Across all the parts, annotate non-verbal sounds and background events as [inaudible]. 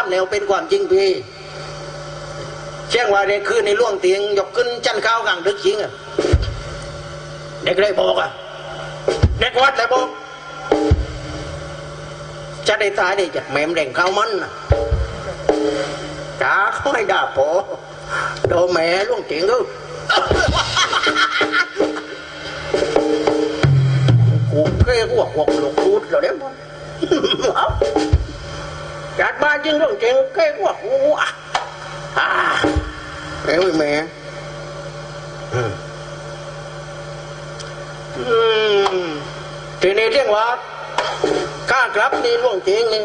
ามแนวเป็นความจริงพี่เช่งว่าเด็กคืนในล่วงเตียงยกขึ้นจันข้าวกลางดึกจริงอะเด็กได้บอกอะเด็กวัดเลยบอกจะได้ตายได้จากแม่มแดงข้าวมันน่ะจ้าเขาให้ด่าพอโดนแม่ล่วงเตียงก็กูเคยหัวหัวหลงรูดแล้วเนี่ยมันเอา จัดบ้านจริงเรื่องจงเคยหัวหัวอ่าแม่แม่อืมอืมทีนี้เรียกว่าข้ากลับนี่ล่วงจริงนี่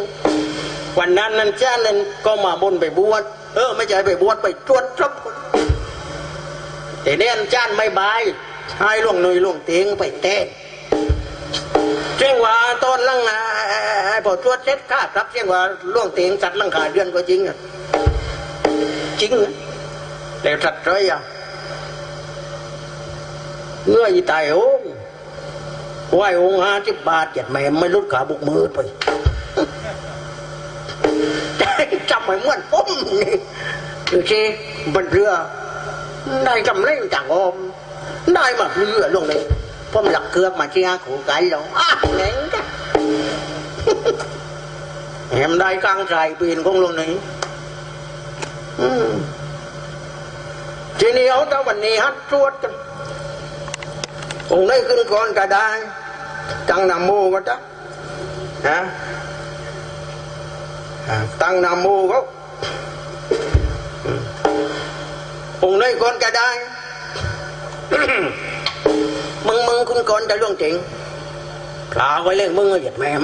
วันนั้นนั่นจ้านั่นก็มาบนไปบวชเออ ไม่ใช่ไปบวชไปตรวจจับทีนี้อันจ้านไม่บายให้ล่วงหนุยล่วงเตียงไปเต้นเชียงว่าตอนลังอะ พอตรวจเสร็จข้าครับเชียงว่าล่วงเตียงสัตว์ลังขาเดือนก็จริงอะจริงอะแต่สัตว์ไรอะเงื่ออีตายโอ้งไหวองค์ห้าสิบบาทเจ็ดแม่ไม่ลดขาบุกมือไปจำไม่เหมือนผมนี่ดูสิบนเรือได้จำเล่นจากอมได้มาเรือลงเลยผมหลัก cướp mà chia của cái đó à, nén cái em đây căng dài pin không luôn này ทีนี้เอาตะวันนี้ฮัดชวดกันองได้ขึ้นก่อนก็ได้ตั้งนามโมก็ได้ฮะตั้งนามโมก็องได้ก่อนก็ได้มึงมึงคุณก่อนจะล่วงจริงลาไว้เล่นมึงเหยียดแม่ม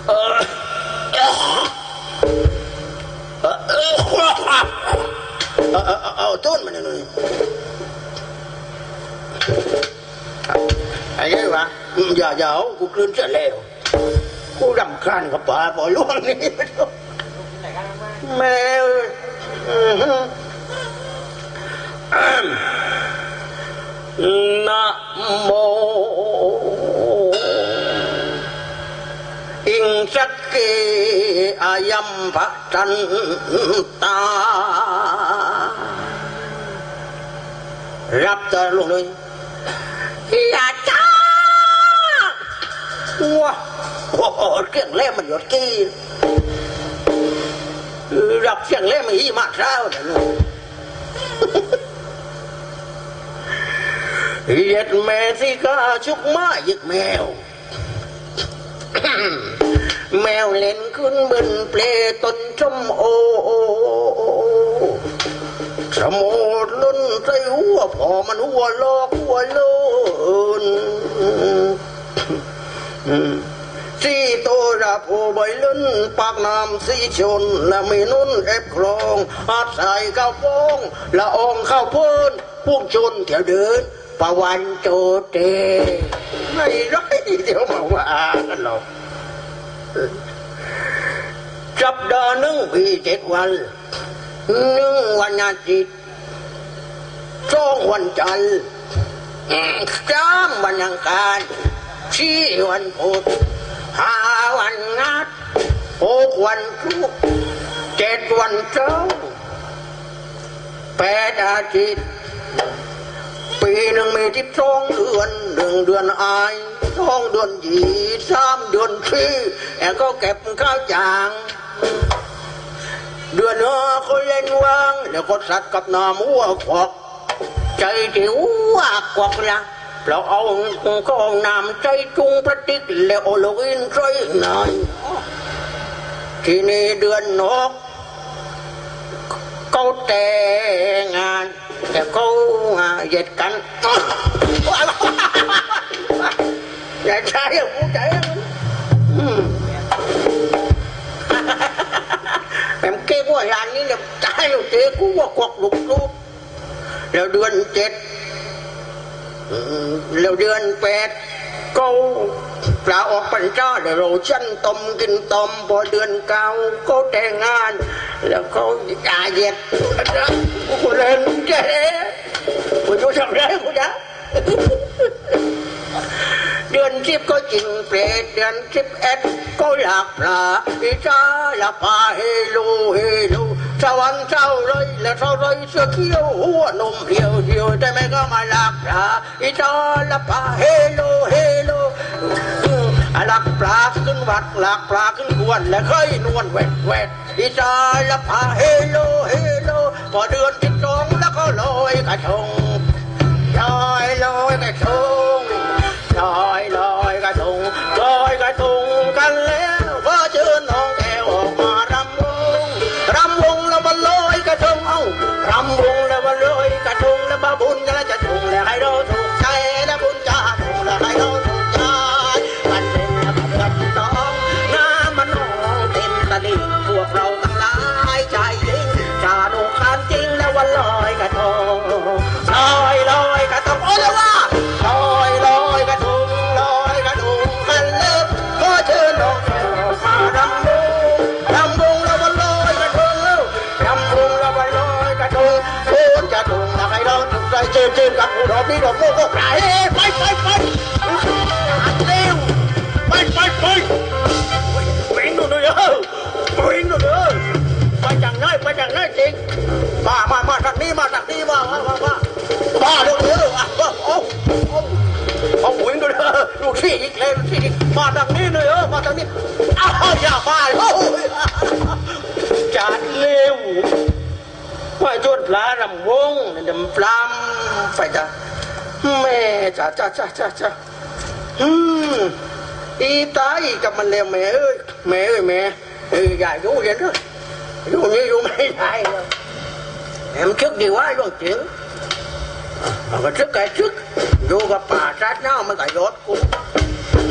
เอาตังอะไรมันขึ้นขึ้นเพื่อได้หรอกมันต้องตั้งขาครูไปใจได้เลยทุกวันตั้งขาครูอืม ngon chắc là nên ờ tốt mà này ai cái bà giờ giờ cuộc lên sẽ งสักเกอายัมภะจันตา รับเจอลงเลยอย่าจ้าว้าโอ้เรื่องเล่มันหยดกี้รับเสียงเล่มันอีมากเช้าเนี่ยลูเหยีดแม่ที่กาชุกมาหยิกแมว แมวเล่นขึ้นบึนเปลตนชมโอสมโอล้นใจหัวพอมันหัวลอกหัวโลนสีโตรับโอใบลุ่นปากน้ำสีชนและมีนุ่นเอฟครองอาศัยข้าวฟงละองข้าวพื้นพวกชนแถวเดินประวันโจเต ไม่ร้อยเดี๋ยวมาว่ากันหรอกสัปดาห์หนึ่งปีเจ็ดวันหนึ่งวันอาทิตย์สองวันจันทร์สามวันอังคารสี่วันพุธห้าวันนัดหกวันศุกร์เจ็ดวันเสาร์แปดอาทิตย์ ปีหนึ่งมีทิบสองเดือนหนึ่งเดือนอายสองเดือนยีสามเดือนสี่แอนก็เก็บข้าวจาง เดือนห้าเขาเล่นวาง แล้วก็สัตว์กับนามัวขวักใจจิ๋วกวักละเราเอาก็เอาน้ำใจจุงพระติกแล้วเอาลูกอินใส่นายทีนี้เดือนนกเขาแต่งงาน đẹp câu à dệt cạnh dạ trái rồi cũng chảy em kia của làng như là trái rồi kia cũng một cuộc lục luôn. Rồi đưa chết. Rồi đưa anh ก็เดือนแปลาออกปัญจาเดี๋ยวเราชั้นต้มกินต้มพอเดือนเก้าก็แต่งงานแล้วก็อาเย็ดกูเล่นเจ๊กูจะทำไรกูจะเดือนสิบก็จริงเปรตเดือนสิบเอ็ดก็หลักปลาอีจ้าหลับปลาเฮลูเฮลู สวรรค์เจ้าเลยและเจ้าเลยเสื้อเขียวหัวนมเดียวเดียวแต่ไม่ก็มาลักปลาอีจ้าลับปลาเฮโลเฮโลอืมหลักปลาขึ้นวัดหลักปลาขึ้นกวนและเคยนวลแหวดแวดอีจ้าลับปลาเฮโลเฮโลพอเดือนสิบสองแล้วก็ลอยกระทงลอยลอยกระทง ผู้ดอกนี้ดอกโมกก็ไปไปไปไปเร็วไปไปไปวิ่งดูเลยเออวิ่งดูเลยไปจังไหนไปจังไหนจริงมามามาทางนี้มาทางนี้มามามามามาเร็วเร็วอะเอาเอาเอาวิ่งดูเลยดูที่อีกแล้วดูที่อีกมาทางนี้เลยเออมาทางนี้อ้าวอย่ามาโอ้ยจานเร็วว่าจนปลารำวงดำปลามไฟจ้า แม่จ้าจ้าจ้าจ้าจ้าอืมอีตาอีกับมันเลยแม่เอ้ยแม่เอ้ยแม่เอ้ยอย่าอยู่เห็นเลยอยู่นี่อยู่ไม่ได้เลยแหมชึกดีว่าลวงจิ๋งมันก็ชึกไก่ชึกอยู่กับป่าชัดเน่ามันก็ยอดกู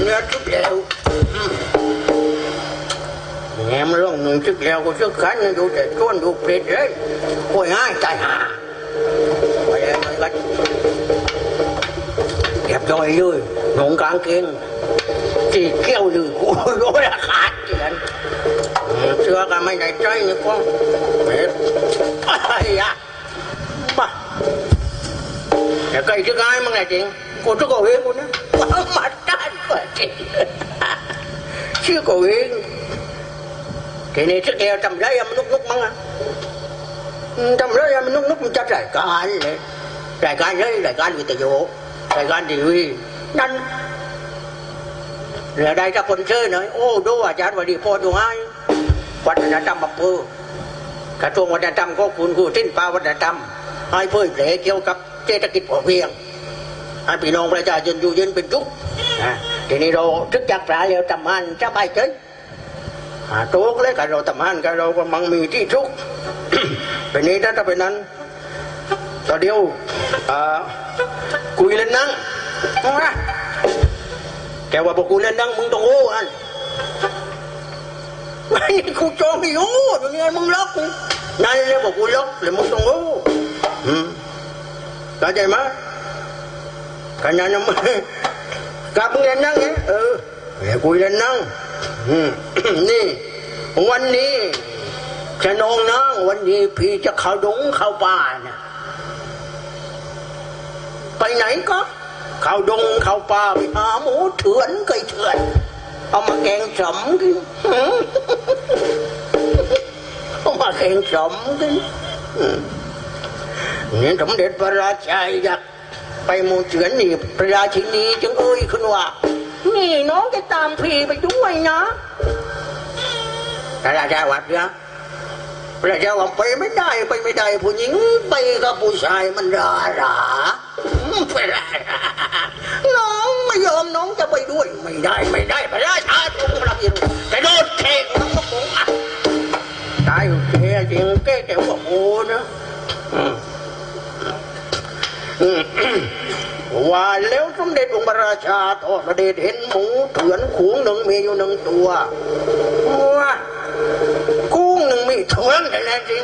เนื้อชึกเล้วแหมลงหนึ่งชึกเล้วก็ชึกขันอยู่แต่ต้นอยู่เพลิดเลยโอยง่ายใจหา rồi rồi ngỗng cán kiến thì kêu rồi cũ [laughs] đó là khá chuyện chưa cả mấy này chơi như con. Ai [laughs] à ba. Cái cây chứ cái mà này chị cô chú cầu hiến cô nữa mà tan quá chị chứ cầu hiến cái này trước kia tầm đấy em lúc lúc mắng à tầm đấy em lúc lúc mình chắc rồi, cả anh này. Lại cả anh đấy lại cả anh vì tự do tài vụ rải can thì huy nhanh แล้วได้ถ้าคนเชิญหน่อยโอ้ดูอาจารย์วันดีพอดูให้วัฒนธรรมอำเภอกระทรวงวัฒนธรรมก็คุณครูสิ้นปาวัฒนธรรม ให้เผยแผลเกี่ยวกับเศรษฐกิจพอเพียงให้พี่น้องประชาชนอยู่เย็นเป็นทุกข์ทีนี้เราทึกจักปลาแล้วทำงานสบายใจหาตัวก็เลยกับเราทำงานกับเราก็มังมีที่ทุกข์เป็นนี้ถ้าเป็นนั้น ต่อเดียวอ่าคุยเล่นนั่งนะแกว่าบอกกูเล่นดังมึงต้องโอ้อันไอ้นี่กูจองไม่โอ้อยู่นี่มึงล็อกกูนั่นเลยบอกกูล็อกเลยมึงต้องโอ้อืมเข้าใจไหมกันนั้นนะมึงกับมึงเล่นนั่งเนี่ยเออแกกูเล่นนั่งอืมนี่วันนี้จะนองนั่งวันนี้พี่จะเข้าดงเข้าป่านะ ไปไหนก็เข้าดงเข้าป่าไปหาหมูเถื่อนไก่เถื่อน เอามาแกงสมกินเอามาแกงสมกินนี่สมเด็จพระราชาอยากไปหมูเถื่อนนี่พระราชินีจึงเอ่ยขึ้นว่า นี่น้องจะตามพี่ไปด้วยนะพระราชาวัดนะพระราชาว่าไปไม่ได้ไปไม่ได้ผู้หญิงไปกับผู้ชายมันรารา น้องไม่ยอมน้องจะไปด้วย ไม่ได้ไม่ได้พระราชาทรงรับยินแต่โดนเทกน้องก็คงอะตายอยู่เจ๊จริงแกแกว่าโอ้นะอืมอืมว่าแล้วสมเด็จองค์พระราชาทอดพระเดชเห็นหมูเถื่อนขูงหนึ่งมีอยู่หนึ่งตัวว่ากุ้งหนึ่งมีเถื่อนแต่แน่จริง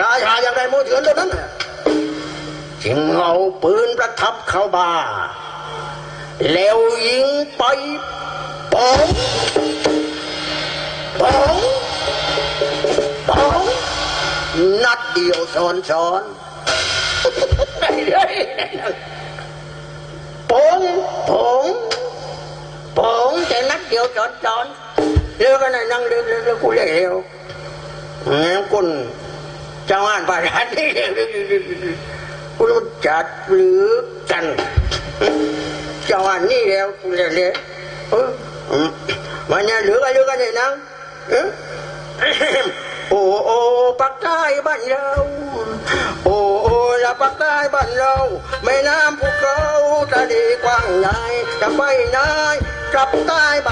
ราชาอยางไรโมเถือนตัวนั้นน่ะ จึงเอาปืนประทับเข้าบ่า แล้วยิงไปปองปองปองนัดเดียวซ้อนซ้อนปองปองปองแต่นัดเดียวซ้อนซ้อนเร็วกันหน่อยนั่งเร็วเร็วเร็วกูเรียกเร็วแหมคุณเจ้าอ่านประธาน คุณจัดหรือกันเจ้าอันนี้แล้วกูจะเลี้ยเอออืมมันยังเหลือกันเหลือกันเลยนะเออโอ้โอ้ปักใต้บ้านเราโอ้โอ้ละปักใต้บ้านเราแม่น้ำภูเขาทะเลกว้างใหญ่จะไปไหนกลับใต้บ้าน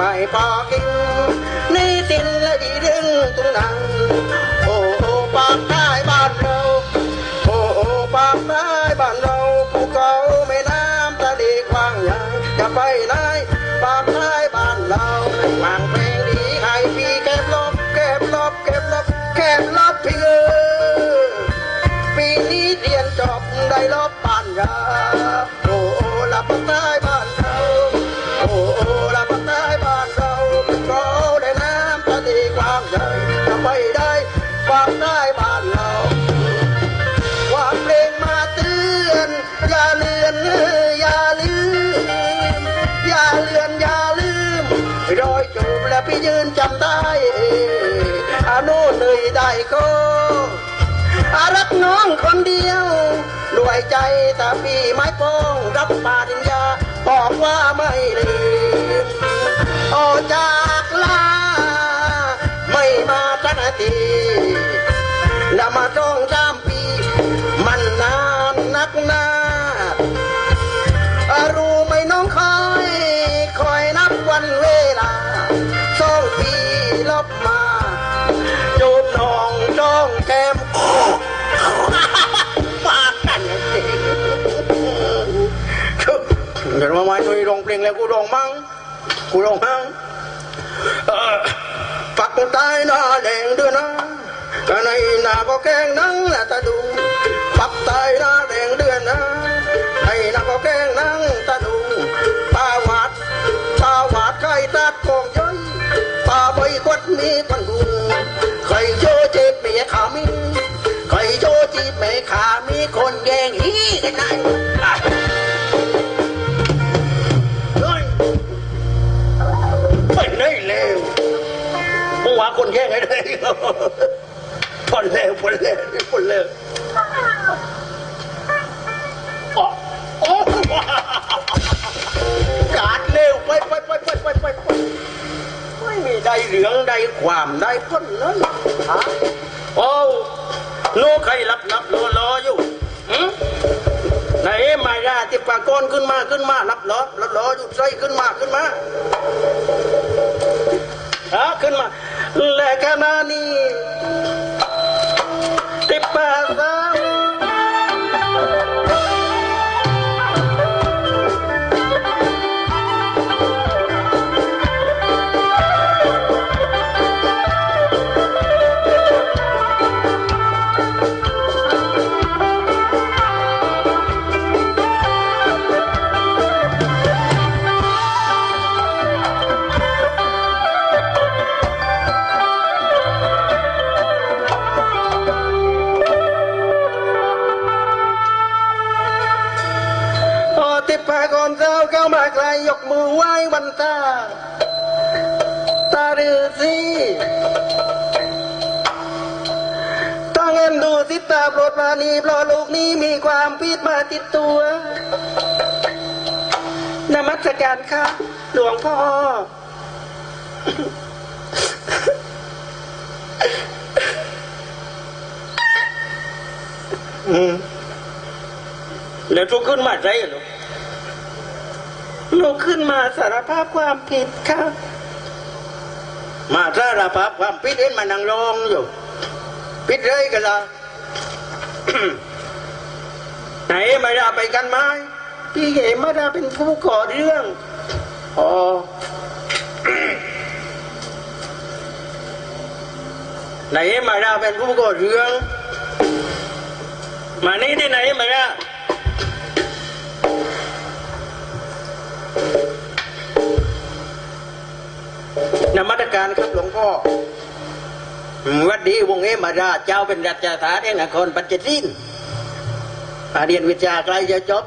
ไม่พอกินนี่ตินและดีดึงตรงนั้นโอ้โอ้ปากใต้บ้านเรา โอ้โอ้ปากใต้บ้านเราภูเขาแม่น้ำทะเลกว้างใหญ่จะไปไหนปากใต้บ้านเราวางเพลงดีให้พี่แคบลบแคบลบแคบลบแคบลบพี่เออปีนี้เรียนจบได้ลบบ้านยาโอ้โอ้ละปากใต้บ้านเราโอ้โอ้ละปากใต้บ้ น้องคนเดียว ด้วยใจแต่พี่ไม้ปองรับปาริญญาบอกว่าไม่ลืมออกจากลา ไม่มาสักนาทีนำมาจองใจ เดี๋ยร้องเพลงแล้วกูร้องมั่งกูร้องมั่งปักใต้หน้าแดงเดือนนะก็ในหน้าก็แกงนั่งละตาดู ปักใต้หน้าแดงเดือนนะในหน้าก็แกงนั่งตาดูปาหวัดปาหวัดไก่ตัดกองย้อยปาใบกวัดมีปันกุงใครโยเจ็บเมียขามีใครโยจีบเมียขามีคนแย่งอีกันไหน นแย่งไงได้พอนเลวพอนเลวพอนเลวอ๋อโอ้กาดเลวไปไปไปไปไปไปไปไม่มีใดเหลืองใดความใดพ้นเลยฮะโอ้โน้ใครรับรับรอรออยู่หืมไหนมายาที่ปากก้อนขึ้นมาขึ้นมารับรอรับรออยู่ใส่ขึ้นมาขึ้นมาหาขึ้นมา แล ไหว้วันตา ตาดือสิต้องเอ็นดูสิตาโปรดปรานีเพราะลูกนี้มีความผิดมาติดตัวนมัสการค่ะ หลวงพ่อ อืมแล้วทุกขึ้นมาใจเหรอ ลุกขึ้นมาสารภาพความผิดค่ะมาสารภาพความผิดเห็นมานั่งรองอยู่ผิดเลยกันละไหนมาดาไปกันไหมพี่เหมาดาเป็นผู้ก่อเรื่องอ๋อไหนมาดาเป็นผู้ก่อเรื่อง มานี่ที่ไหนมาดา นมัสการครับหลวงพ่อวัดดีวงเอมาราเจ้าเป็นรัชทานแห่งนครปัจจินอาเรียนวิชาใกล้จะจบ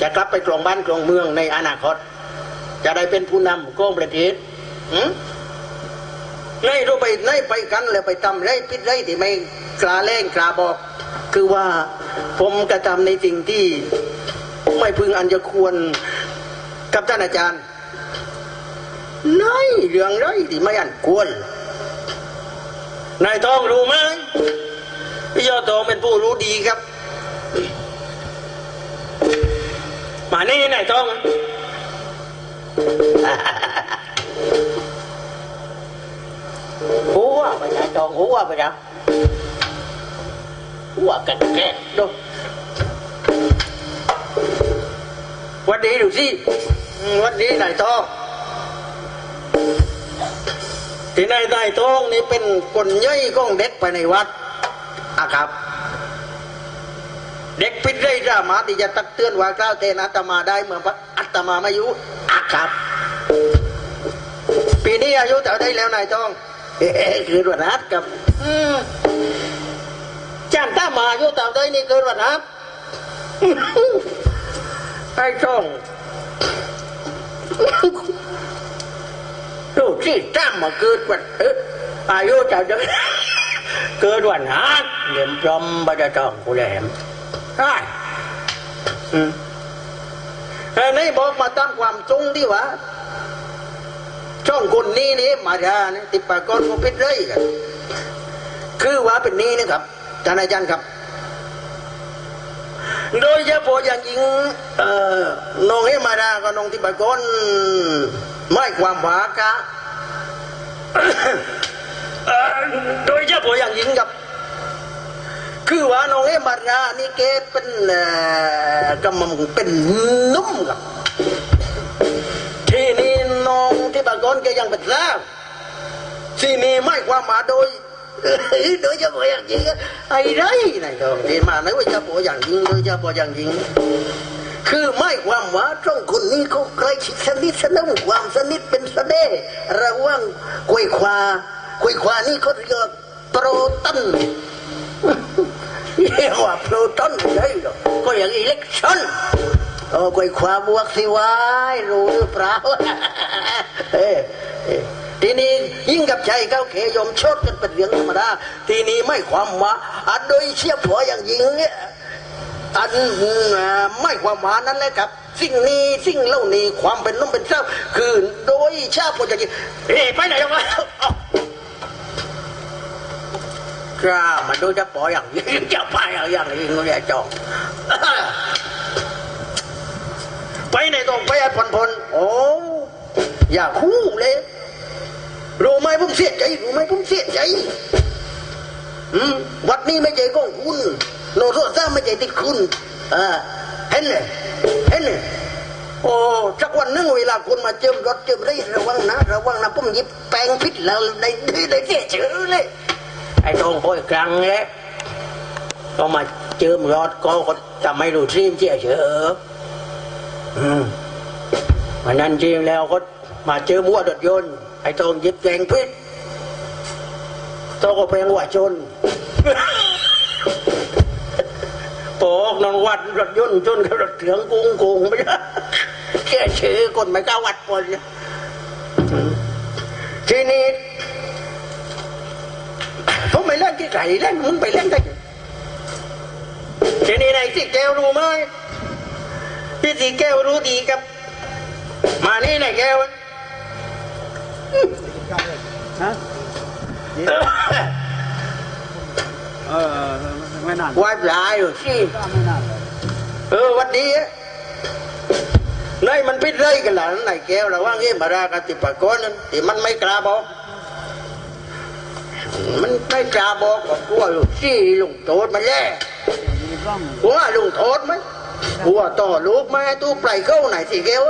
จะกลับไปกรองบ้านกรองเมืองในอนาคต จะได้เป็นผู้นำของประเทศหืมในรู้ไปในไปกันแล้วไปทำไรพิษไรที่ไม่กล้าเล่งกล้าบอก คือว่าผมกระทำในสิ่งที่ไม่พึงอันจะควรกับท่านอาจารย์ น้อยเรื่องไรที่ไม่อันควรนายทองรู้ไหมพี่ยอดทองเป็นผู้รู้ดีครับมานี่นายทองหัวไปนายทองหัวไปนะหัวกันแกะดูวันดีดูสิวันดีนายทอง ที่ในใต้ท้องนี่เป็นคนย่อยของเด็กไปในวัดอะครับ เด็กพิษได้สามารถที่จะตักเตือนว่ากล่าวเทนอาตมาได้เมื่ออาตมามาอยู่อะครับ ปีนี้อายุเท่าได้แล้วนายท้องเฮ้คือวันนัดกับอืมจานต้ามาอายุเท่าได้นี่คือวันนัดไอ้ท้อง ลูกที่ตั้มมาเกิดวันเอออายุจะเดินเกิดวันหาเหลี่ยมจอมบดตองกูแหลมใช่อืมเอ้นี่บอกมาตามความจงที่ว่าช่องคนนี้นี่มาดานี่ติดปากกอนก็พิดเลยกันคือว่าเป็นนี้นะครับท่านอาจารย์ครับ โดยเฉพาะอย่างยิ่งน้องเอมาดากับน้องทิปากรไม่ความหวากะโดยเฉพาะอย่างยิ่งกับ คือว่าน้องเอมาดานี่แกเป็นกำมังเป็นนุ่มกับที่นี่น้องทิปากรแกยังเป็นสาวที่นี่ไม่ความหมาโดย โดยเฉพาะอย่างยิ่งไอ้ไรนายทองที่มาโดยเฉพาะออย่างยิ่งโดยเฉพาะอย่างยิ่งคือไม่ความว่าตรงคนนี้เขาใกล้ชิดสนิทสนมความสนิทเป็นสเดระว่างกวยควาควยควานี่เขาเรียกโปรตันเรียกว่าโปรตันเลยเหรอก็อย่างอิเล็กชัน โอ้กวยควาบวกสิวายรู้หรือเปล่าเอ้ยเอ้ยทีนี้ยิ่งกับใจเขาเขยมชดกันเป็นเรื่องธรรมดาทีนี้ไม่ความว่าอันโดยเชี่ยผัวอย่างยิ่งเนี่ยอันไม่ความหมายนั้นเลยครับ สิ่งนี้สิ่งเหล่านี้ความเป็นน้องเป็นเจ้าคือโดยชาติปัจจุบันเฮ้ยไปไหนแล้ววะกล้ามาดูจะปล่อยอย่างนี้จะไปอย่างนี้งูเนี่ยจอง ไปไหนต้องไปผ่อนผ่อนโอ้อย่าคู่เลยรู้ไหมผมเสียใจรู้ไหมผมเสียใจอืมวัดนี้ไม่ใจของคุณโนโรซ่าไม่ใจติดคุณอ่าเห็นเลยเห็นเลยโอ้สักวันหนึงเวลาคุณมาเจิมรถเจิมไรระวังนะระวังนะผมหยิบแปรงพิษแล้วได้ได้ได้เสียชื่อเลยไอ้ตรงพ่อยกลางเนี่ยก็มาเจิมรถก็ก็จะไม่รู้ทีมเสียเชื่ออื มันนั้นจริงแล้วก็มาเจอมัวรถยนต์ไอ้ตรงยิบแปรงพิษโตก็เพลงว่าชนโปกนอนวัดรถยนต์ชนกับรถเถืองกุ้งกุ้งไม่ได้แค่ชื่อคนไม่กล้าวัดปนทีนี้ผมไม่เล่นที่ไก่เล่นมึงไปเล่นได้งทีนี้นายที่แก้วรู้ไหม ที่สีแก้วรู้ดีครับ มานี่นายแก้วฮะเออเออไม่นานวัดหลายอยู่สิก็ไม่นานเลยเออวันนี้ในมันพิดเลยกันหลังในแก้วระว่างเอ้มารากันติปะโกนนั้นที่มันไม่กล้าบอก มันไม่กล้าบอกว่ากลัวลูกซี่ลุงโทษมันแย่มีกล้องกลัวลุงโทษไหม กลัวต่อลูกมาตู้ปลายเข้าไหนสิแก้ว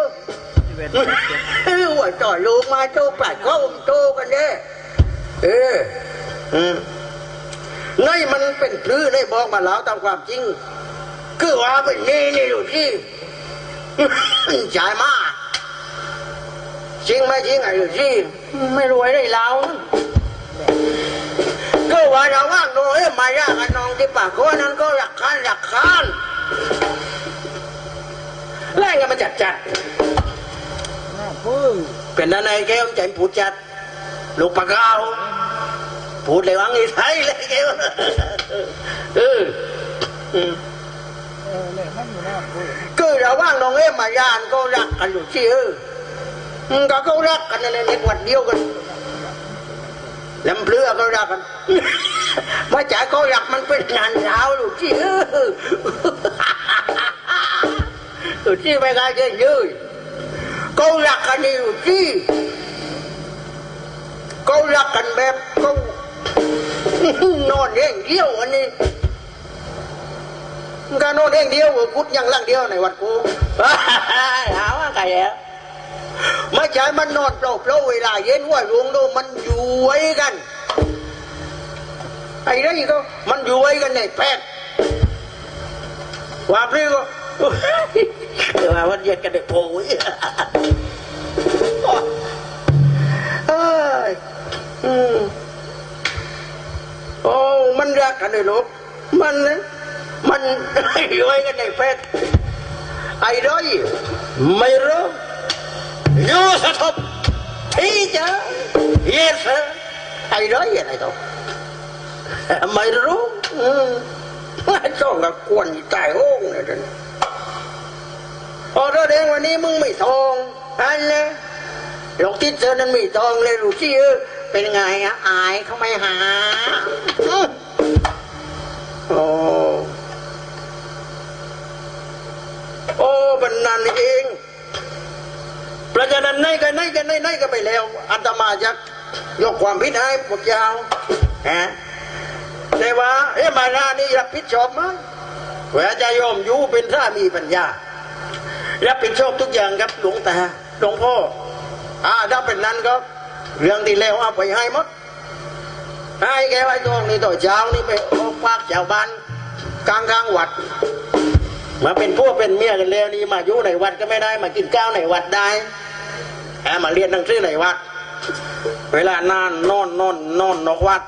สิบเอ็ดสิบเจ็ดเออว่าต่อลูกมาตู้ปลายเข้าโตกันแน่เอออืมในมันเป็นพลื้ในบอกมาแล้วตามความจริงคือว่าเป็นนี่นี่อยู่ที่จ่ายมาจริงไหมจริงไงอยู่ที่ไม่รวยได้แล้วก็ว่าเราว่างโน้ยมายากกันน้องที่ปากคนนั้นก็หลักคานหลักคาน แล่งกันมาจัดจัดหน้าปื้อเป็นด้านในแก้วใจผูดจัดลูกปากกาวพูดเลยวังอีไทยเลยแก้วเอออืมเออเนี่ยมันอยู่หน้าปื้อคือเราว่างน้องเอ็มมายานก็รักกันอยู่ที่เอออืมก็เขารักกันในในวันเดียวกันลำเพลือก็รักกันมาจากเขารักมันเป็นงานเช้าอยู่ที่เออ อยู่ที่ไม่กล้เยืนเขารักกันอยู่ที่เขารักกันแบบเขานอนเองเดียวอันนี้การน่นเองเดียวกุดยังล่างเดียวในวัดกูหาว่าไงอะไม่ใช่มันนอนเปล่าเปล่าเวลาเย็นว่าหลุงดูมันอยู่ไว้กันไอ้ไรก็มันอยู่ไว้กันในแพทย์ว่าพี่ก็ เดี๋ยวมาวันเย็นกันเด็กโผล่เอ้ยอืมโอ้มันรักกันเลยลูกมันมันยู่ไว้กันในแพทย์ไอ้ร้อยไม่รู้ยูสะทบที่จะเยสไอ้ร้อยอะไรต่อไม่รู้อืมจ้องกับกวนตายโอ้งเลยนะ พอเราแดงวันนี้มึงไม่ทองอันนะหลงทิศเจอนั้นไม่ทองเลยรู้สิเอเป็นไงอะอายเขาไม่หาโอ้โอ้บันนันเองประชาชนไหนกันไหนกันไหนไหนก็ไปแล้วอาตมาจะยกความผิดให้พวกยาวฮะแต่ว่าเอ๊ะมารานี่รับผิดชอบไหมเวลาจะยอมอยู่เป็นสามีปัญญา รับผิดชอบทุกอย่างครับหลวงตาหลวงพ่ออ่าถ้าเป็นนั้นก็ เรื่องที่แล้วเอาไปให้หมดให้แกไว้ตรงนี้ต่อเช้านี่ไปออกปากชาวบ้านกลางกลางวัด มาเป็นพวกเป็นเมียกันแล้วนี่มาอยู่ในวัดก็ไม่ได้ มากินข้าวในวัดได้แอบมาเรียนหนังสือในวัด เวลานานนอนนอนนอนนอกวัด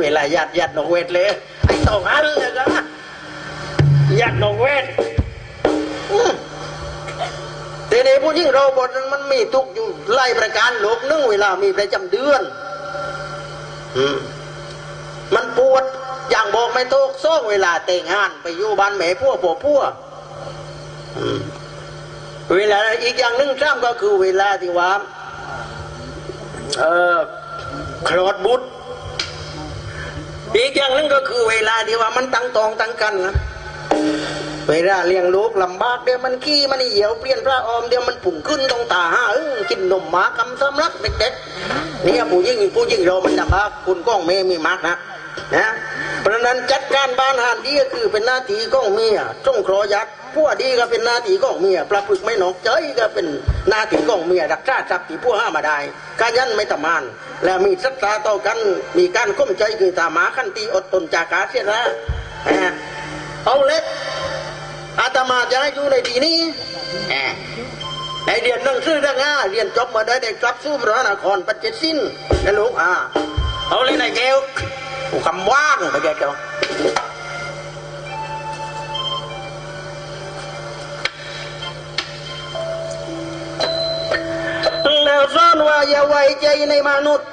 เวลายัดยัดนกเวทเลยไอ้ตองอันเลยก็ยัดนกเวท แต่ในผู้หญิงเราบทนั้นมันมีทุกอยู่ไล่ประการโลกหนึงเวลามีประจำเดือนอืมมันปวดอย่างบอกไม่ถูกซ่องเวลาแต่งงานไปอยู่บ้านแม่พัวผัวพัวอืมเวลาอีกอย่างหนึ่งซ้ำก็คือเวลาที่ว่าเออคลอดบุตรอีกอย่างหนึงก็คือเวลาที่ว่ามันตั้งตองตั้งกันนะ เวลาเลี้ยงลูกลำบากเดี๋ยวมันขี้มันเหี่ยวเปลี่ยนพระออมเดี๋ยวมันผุ่งขึ้นตรงตาห้าเอ้งกินนมหมากำสำลักเด็กๆเนี่ยผู้ยิ่งผู้ยิ่งเรามันลำบากคุณก้องเมมีมากนะนะเพราะนั้นจัดการบ้านหานดีก็คือเป็นหน้าที่ก้องเมียจงครอยัดผู้ดีก็เป็นหน้าที่ก้องเมียประพฤกไม่หนอกใจก็เป็นหน้าที่ก้องเมียรักษาทรัพย์ที่ผู้ห้ามาได้การยันไม่ตะมานและมีศรัทธาต่อกันมีการก้มใจคือตาหมาขันตีอดทนจากกาเสียนะเอาเล็ก อาตมาจะให้อยู่ในที่นี้อ่าในเรียนหนังสือเรื่องง่าเรียนจบมาได้ได้กลับสู้พระนครปัจเจสิ้นนะลูกอ่าเอาเลยนายแก้วคำว่างไปแกแก้วแล้วซ่อนว่าอย่าไว้ใจในมนุษย์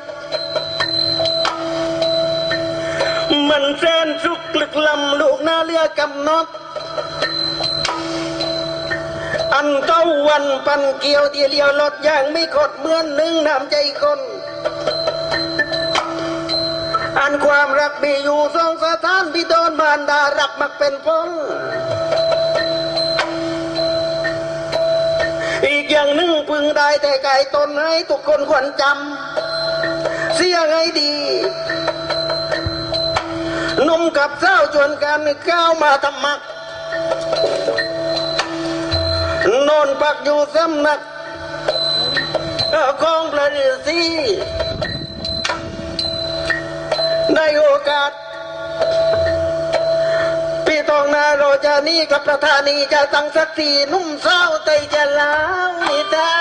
มันแสนสุกลึกลำลูกหน้าเรือกำนด อันเก้าวันปันเกี่ยวเดียเดียวลดอย่างไม่ขดเมื่อนหนึ่งนำใจคน อันความรักมีอยู่สองสถานพิโดนบานดารักมักเป็นพงอีกอย่างหนึ่งพึงได้แต่กายตนให้ทุกคนควรจำ เสียให้ดีนุ่มกับเจ้าชวนกันก้าวมาทำมัก นอนปักอยู่สำนักของประฤาษีในโอกาสพี่ตองนาโรจานีกับประธานีจะตั้งสักสีนุ่มเศร้าใจจะลาวนิตา